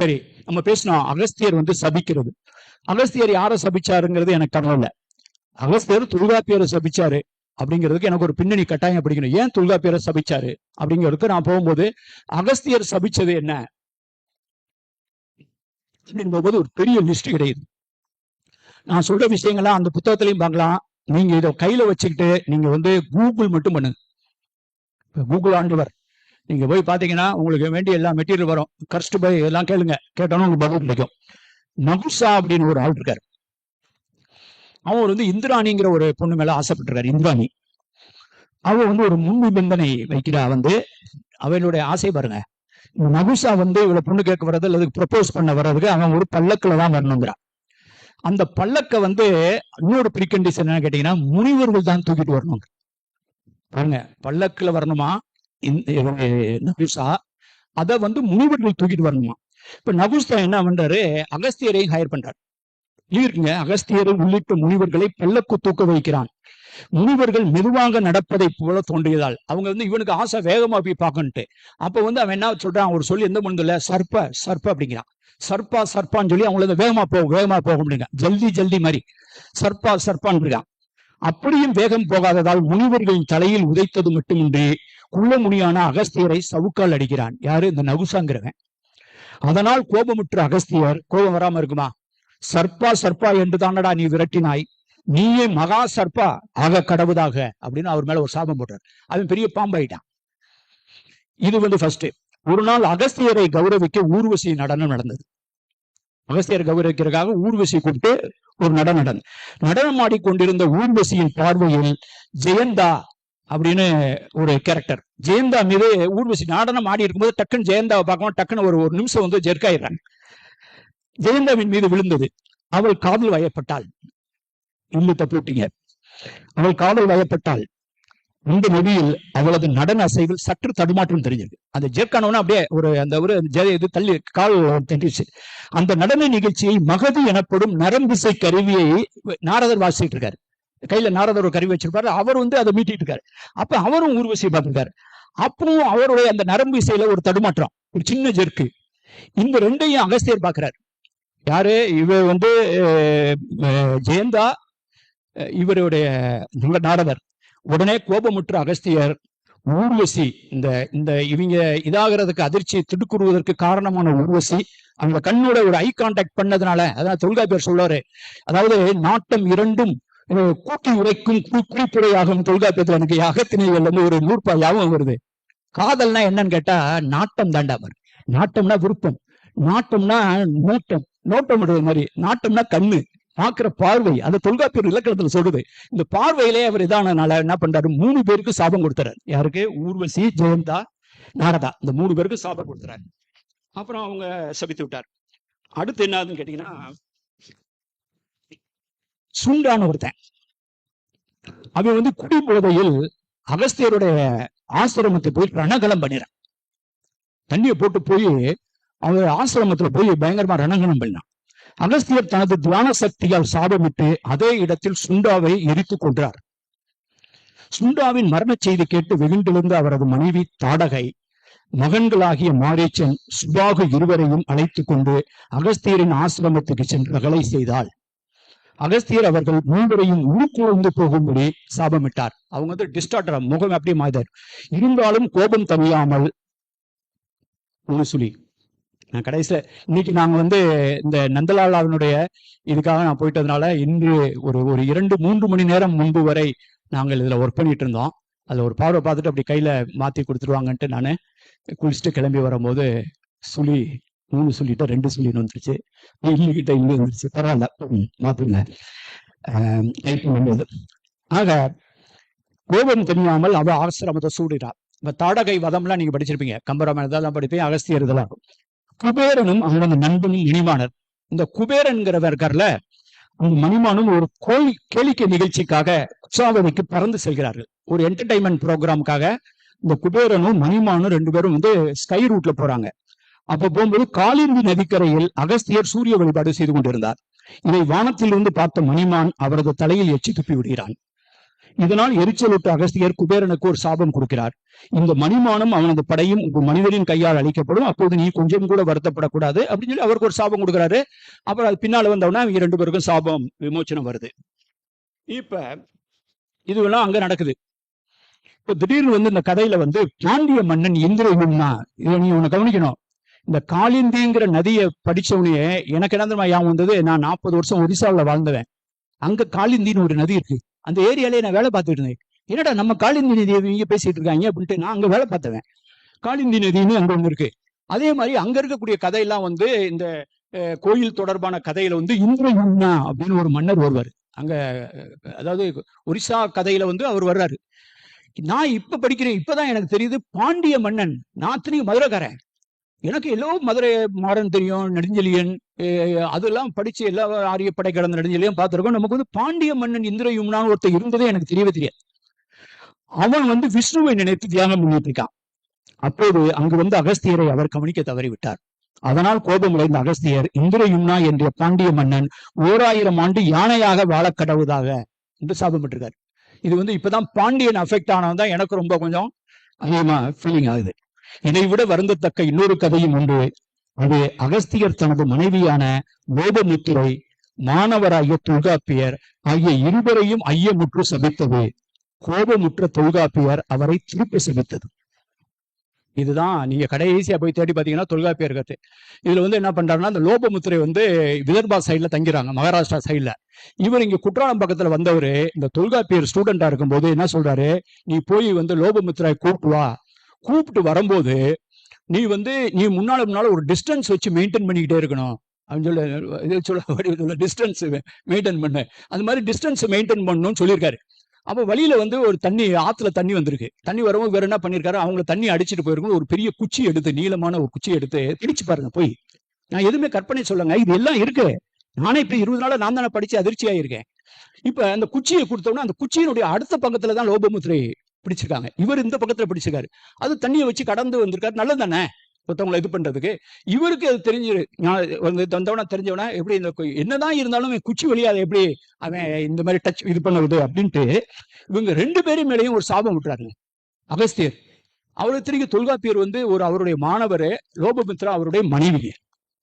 சரி நம்ம பேசினோம் அகஸ்தியர் வந்து சபிக்கிறது. அகஸ்தியர் யாரை சபிச்சாருங்கிறது எனக்கு கவலை அகஸ்தியர் தொல்காப்பியரை சபிச்சாரு அப்படிங்கிறதுக்கு எனக்கு ஒரு பின்னணி கட்டாயம் படிக்கணும். ஏன் தொல்காப்பியரை சபிச்சாரு அப்படிங்கிறதுக்கு நான் போகும்போது அகஸ்தியர் சபிச்சது என்ன? அப்படிங்கும்போது ஒரு பெரிய லிஸ்ட் கிடையாது. நான் சொல்ற விஷயங்கள்லாம் அந்த புத்தகத்திலையும் பார்க்கலாம். நீங்க இதை கையில வச்சுக்கிட்டு நீங்க வந்து கூகுள் மட்டும் பண்ணுங்க. கூகுள் ஆண்டவர் நீங்க போய் பாத்தீங்கன்னா உங்களுக்கு வேண்டிய எல்லா மெட்டீரியல் வரும். கஷ்ட போய் எல்லாம் கேளுங்க. கேட்டாலும் உங்களுக்கு பதில் கிடைக்கும். நகுசா அப்படின்னு ஒரு ஆள் இருக்காரு. அவர் வந்து இந்திராணிங்கிற ஒரு பொண்ணு மேல ஆசைப்பட்டிருக்காரு இந்திராணி. அவ வந்து ஒரு முன் நிபந்தனை வைக்கிறா. வந்து அவளுடைய ஆசை பாருங்க. நகுசா வந்து இவளை பொண்ணு கேட்க வர்றது அல்லது ப்ரப்போஸ் பண்ண வர்றதுக்கு அவன் ஒரு பல்லக்கில் தான் வரணுங்கிறான் அந்த பல்லக்க வந்து இன்னொரு ப்ரீகண்டிஷன் என்ன கேட்டீங்கன்னா முனிவர்கள் தான் தூக்கிட்டு வரணும் பாருங்க பல்லக்குல வரணுமா? நகுசா அத வந்து முனிவர்கள் தூக்கிட்டு வரணுமா? இப்ப நகுசா என்ன பண்றாரு? அகஸ்தியரையும் ஹையர் பண்றாரு. இருக்குங்க அகஸ்தியரை உள்ளிட்ட முனிவர்களை பல்லக்கு தூக்க வைக்கிறான். முனிவர்கள் மெதுவாக நடப்பதை போல தோன்றியதால் அவங்க வந்து இவனுக்கு ஆசை வேகமா போய் பார்க்கணுட்டு அப்ப வந்து அவன் என்ன சொல்றான்? ஒரு சொல்லி எந்த மருந்து இல்ல சர்ப்ப சர்ப்ப அப்படிங்கிறான். சர்ப்பா சர்ப்பான்னு சொல்லி அவங்கள வேகமா போகும் வேகமா போகும் அப்படிங்க ஜல்தி ஜல்தி மாதிரி. சர்ப்பா சர்ப்பான்னு இருக்கான். அப்படியும் வேகம் போகாததால் முனிவர்களின் தலையில் உதைத்தது மட்டுமின்றி குள்ள முனியான அகஸ்தியரை சவுக்கால் அடிக்கிறான். யாரு? இந்த நகுசாங்கிறவன். அதனால் கோபமுற்ற அகஸ்தியர் கோபம் வராம இருக்குமா? சர்ப்பா சர்ப்பா என்று தானடா நீ விரட்டினாய். நீயே மகா சர்ப்பா. ஆக கடவுதாக அப்படின்னு அவர் மேல ஒரு சாபம் போட்டார். அவன் பெரிய பாம்பாயிட்டான். இது வந்து ஃபர்ஸ்ட் ஒரு நாள் அகஸ்தியரை கௌரவிக்க ஊர்வசி நடனம் நடந்தது. அகஸ்தியரை கௌரவிக்கிறதுக்காக ஊர்வசி கூப்பிட்டு ஒரு நடனம் நடந்தது நடனம் ஆடிக்கொண்டிருந்த ஊர்வசியின் பார்வையில் ஜெயந்தா அப்படின்னு ஒரு கேரக்டர் ஜெயந்தா மீது ஊர்வசி நாடனம் ஆடி இருக்கும்போது டக்குன்னு ஜெயந்தாவை பார்க்கவும் டக்குன்னு ஒரு ஒரு நிமிஷம் வந்து ஜெர்க்காயிடுறாங்க. ஜெயந்தாவின் மீது விழுந்தது. அவள் காதல் வயப்பட்டாள். இன்னும் தப்பு அவள் காதல் வயப்பட்டாள். இந்த மொழியில் அவளது நடன அசைவில் சற்று தடுமாற்றம் தெரிஞ்சிருக்கு. அந்த ஜெர்க்கானவன அப்படியே ஒரு அந்த ஒரு ஜெ- இது தள்ளி கால் தண்டிச்சு அந்த நடன நிகழ்ச்சியை மகதி எனப்படும் நரம்பிசை கருவியை நாரதர் வாசிட்டு இருக்காரு. கையில நாரதர் ஒரு கருவி வச்சிருப்பாரு. அவர் வந்து அதை மீட்டிட்டு இருக்காரு. அப்ப அவரும் ஊர்வசி பார்த்திருக்காரு. அப்பவும் அவருடைய அந்த நரம்பு இசையில ஒரு தடுமாற்றம். ஒரு சின்ன ஜெர்க்கு. இந்த ரெண்டையும் அகஸ்தியர் பாக்குறாரு யாரு? இவர் வந்து ஜெயந்தா இவருடைய நாரதர். உடனே கோபமுற்ற அகஸ்தியர் ஊர்வசி இந்த இந்த இவங்க இதாகிறதுக்கு அதிர்ச்சி திடுக்குறுவதற்கு காரணமான ஊர்வசி அந்த கண்ணோட ஒரு ஐ கான்டாக்ட் பண்ணதுனால அதான் தொல்காப்பியர் சொல்றாரு. அதாவது நாட்டம் இரண்டும் கூட்டி உரைக்கும் குறிப்புரையாகும் தொல்காப்பியத்துல எனக்கு அகத்திணைகள் வந்து ஒரு நூற்பா ஞாபகம் வருது. காதல்னா என்னன்னு கேட்டா நாட்டம் தாண்டாமர் நாட்டம்னா விருப்பம். நாட்டம்னா நோட்டம். நோட்டம் மாதிரி. நாட்டம்னா கண்ணு. பார்க்கிற பார்வை அந்த தொல்காப்பியர் இலக்கணத்துல சொல்றது இந்த பார்வையிலே அவர் இதானனால என்ன பண்றாரு? மூணு பேருக்கு சாபம் கொடுத்துறாரு. யாருக்கு? ஊர்வசி ஜெயந்தா நாரதா. இந்த மூணு பேருக்கு சாபம் கொடுத்துறாரு. அப்புறம் அவங்க சபித்து விட்டார். அடுத்து என்னதுன்னு கேட்டீங்கன்னா சுண்டான ஒருத்தன். அவன் வந்து குடி போதையில் அகஸ்தியருடைய ஆசிரமத்தை போய் ரணகலம் பண்ணிறான். தண்ணியை போட்டு போய் அவங்க ஆசிரமத்துல போய் பயங்கரமா ரணகலம் பண்ணான் அகஸ்தியர் தனது தியான சக்தியால் சாபமிட்டு அதே இடத்தில் சுண்டாவை எரித்துக் கொன்றார். சுண்டாவின் மரண செய்தி கேட்டு வெகுண்டெழுந்த அவரது மனைவி தாடகை மகன்களாகிய மாரீச்சன் சுபாகு இருவரையும் அழைத்து கொண்டு அகஸ்தியரின் ஆசிரமத்துக்கு சென்று ரகளை செய்தாள். அகஸ்தியர் அவர்கள் மூவரையும் உருக்குழந்து போகும்படி சாபமிட்டார். அவங்க வந்து டிஸ்டார்டர் முகம் அப்படியே மாய்தார் இருந்தாலும் கோபம் தவியாமல் ஒரு சுழி நான் கடைசியில இன்னைக்கு நாங்க வந்து இந்த நந்தலாலாவினுடைய இதுக்காக நான் போயிட்டதுனால இன்று ஒரு ஒரு இரண்டு மூன்று மணி நேரம் முன்பு வரை நாங்கள் இதுல ஒர்க் பண்ணிட்டு இருந்தோம். அதுல ஒரு பார்வை பார்த்துட்டு அப்படி கையில மாத்தி கொடுத்துருவாங்கன்ட்டு நான் குளிச்சுட்டு கிளம்பி வரும்போது சுழி மூணு சொல்லிட்டு ரெண்டு சொல்லின்னு வந்துருச்சு. இன்னுகிட்ட இன்னும் வந்துருச்சு. பரவாயில்ல. மாத்துங்க டைப் பண்ணும்போது ஆக கோபம் தெரியாமல் அவ ஆசிரமத்தை சூடினார் இப்ப தாடகை வதம்லாம் நீங்க படிச்சிருப்பீங்க. கம்பராமாயணம் இதெல்லாம் படிப்பேன் அகஸ்தியர் இதெல்லாம் குபேரனும் அவனது நண்பனும் மணிமானர் இந்த குபேரன்கிறவர் இருக்கார்ல அந்த மணிமானும் ஒரு கோழி கேளிக்கை நிகழ்ச்சிக்காக உற்சாகதிக்கு பறந்து செல்கிறார்கள். ஒரு என்டர்டைன்மெண்ட் ப்ரோக்ராமுக்காக இந்த குபேரனும் மணிமானும் ரெண்டு பேரும் வந்து ஸ்கை ரூட்ல போறாங்க. அப்ப போகும்போது காலிந்தி நதிக்கரையில் அகஸ்தியர் சூரிய வழிபாடு செய்து கொண்டிருந்தார். இதை வானத்திலிருந்து பார்த்த மணிமான் அவரது தலையில் எச்சி துப்பி விடுகிறான். இதனால் எரிச்சலுட்ட அகஸ்தியர் குபேரனுக்கு ஒரு சாபம் கொடுக்கிறார். இந்த மணிமானம் அவனது படையும் உங்கள் மனிதரின் கையால் அழிக்கப்படும். அப்போது நீ கொஞ்சம் கூட வருத்தப்படக்கூடாது அப்படின்னு சொல்லி அவருக்கு ஒரு சாபம் கொடுக்குறாரு. அப்புறம் அது பின்னால வந்தவொடனே அவங்க ரெண்டு பேருக்கும் சாபம் விமோச்சனம் வருது. இப்ப இதுவெல்லாம் அங்க நடக்குது. இப்ப திடீர்னு வந்து இந்த கதையில வந்து பாண்டிய மன்னன் இந்திரயும்னா இதை நீ ஒண்ணு கவனிக்கணும். இந்த காளிந்திங்கிற நதியை படிச்சவனே எனக்கு என்ன தெரியுமா ஞாபகம் வந்தது? நான் நாற்பது வருஷம் ஒரிசாவில் வாழ்ந்தவன். அங்க காளிந்தின்னு ஒரு நதி இருக்கு. அந்த ஏரியாலே நான் வேலை பார்த்துட்டு இருந்தேன். என்னடா நம்ம காளிந்தி நதி இங்க பேசிட்டு இருக்காங்க அப்படின்ட்டு நான் அங்க வேலை பார்த்தவன். காளிந்தி நதின்னு அங்க ஒண்ணு இருக்கு. அதே மாதிரி அங்க இருக்கக்கூடிய கதையெல்லாம் வந்து இந்த கோயில் தொடர்பான கதையில வந்து இந்திரயும்னா அப்படின்னு ஒரு மன்னர் வருவார் அங்க அதாவது ஒரிசா கதையில வந்து அவர் வர்றாரு. நான் இப்ப படிக்கிறேன் இப்பதான் எனக்கு தெரியுது பாண்டிய மன்னன் நான் திரும்பி மதுரைக்காரன். எனக்கு எல்லோ மதுரை மாறன் தெரியும் நெடுஞ்செழியன் அதெல்லாம் படிச்சு எல்லா ஆரிய படை கடந்த நெடுஞ்செலியும் பார்த்திருக்கோம். நமக்கு வந்து பாண்டிய மன்னன் இந்திரயும்னான்னு ஒருத்தர் இருந்ததே எனக்கு தெரியவே தெரியாது. அவன் வந்து விஷ்ணுவை நினைத்து தியாகம் பண்ணிட்டு இருக்கான். அப்போது அங்கு வந்து அகஸ்தியரை அவர் கவனிக்க தவறிவிட்டார். அதனால் கோபமடைந்த அகஸ்தியர் இந்திரயும்னா என்ற பாண்டிய மன்னன் ஓராயிரம் ஆண்டு யானையாக வாழ கடவுதாக என்று சாபமிட்டிருக்காரு இது வந்து இப்பதான் பாண்டியன் அஃபெக்ட் ஆனவன் தான் எனக்கு ரொம்ப கொஞ்சம் அதிகமா ஃபீலிங் ஆகுது. இதை விட வருந்தத்தக்க இன்னொரு கதையும் உண்டு. அது அகஸ்தியர் தனது மனைவியான லோபமுத்திரை மாணவராகிய தொல்காப்பியர் ஆகிய இருவரையும் ஐயமுற்று சபித்தது. கோபமுற்ற தொல்காப்பியர் அவரை திருப்பி சபித்தது. இதுதான் நீங்க கடைசியா போய் தேடி பாத்தீங்கன்னா தொல்காப்பியர் கத்து. இதுல வந்து என்ன பண்றாருன்னா அந்த லோபமுத்திரை வந்து விதர்பா சைட்ல தங்கிறாங்க மகாராஷ்டிரா சைட்ல இவர் இங்க குற்றாலம் பக்கத்துல வந்தவர் இந்த தொல்காப்பியர் ஸ்டூடெண்டா இருக்கும்போது என்ன சொல்றாரு நீ போய் வந்து லோபமுத்திரை கூப்பிட்டு வா கூப்பிட்டு வரும்போது நீ வந்து நீ முன்னால முன்னால ஒரு டிஸ்டன்ஸ் வச்சு மெயின்டைன் பண்ணிக்கிட்டே இருக்கணும். அப்படின்னு சொல்ல இது சொல்ல டிஸ்டன்ஸ் மெயின்டைன் பண்ண. அந்த மாதிரி டிஸ்டன்ஸ் மெயின்டைன் பண்ணணும்னு சொல்லியிருக்காரு. அப்போ வழியில வந்து ஒரு தண்ணி ஆத்துல தண்ணி வந்திருக்கு. தண்ணி வரவும் வேற என்ன பண்ணிருக்காரு? அவங்கள தண்ணி அடிச்சிட்டு போயிருக்கும் ஒரு பெரிய குச்சி எடுத்து நீளமான ஒரு குச்சி எடுத்து திடிச்சு பாருங்க போய். நான் எதுவுமே கற்பனை சொல்லுங்க. இது எல்லாம் இருக்கு. நானே இப்போ இருபது நாளா நான் தானே படிச்சு அதிர்ச்சியாயிருக்கேன். இப்ப அந்த குச்சியை கொடுத்தோம்னா அந்த குச்சியினுடைய அடுத்த பக்கத்துல தான் லோபமுத்திரை பிடிச்சிருக்காங்க. இவர் இந்த பக்கத்துல பிடிச்சிருக்காரு. அது தண்ணியை வச்சு கடந்து வந்திருக்காரு. நல்லது தானே ஒருத்தவங்களை இது பண்றதுக்கு. இவருக்கு அது தெரிஞ்சிரு நான் வந்து தெரிஞ்சவனா எப்படி இந்த என்னதான் இருந்தாலும் குச்சி வழியா அதை எப்படி அவன் இந்த மாதிரி டச் இது பண்ணுறது அப்படின்ட்டு இவங்க ரெண்டு பேரும் மேலேயும் ஒரு சாபம் விட்டுறாருங்க. அகஸ்தியர். அவருக்கு திரும்பி தொல்காப்பியர் வந்து ஒரு அவருடைய மாணவர் லோபமித்ரா அவருடைய மனைவி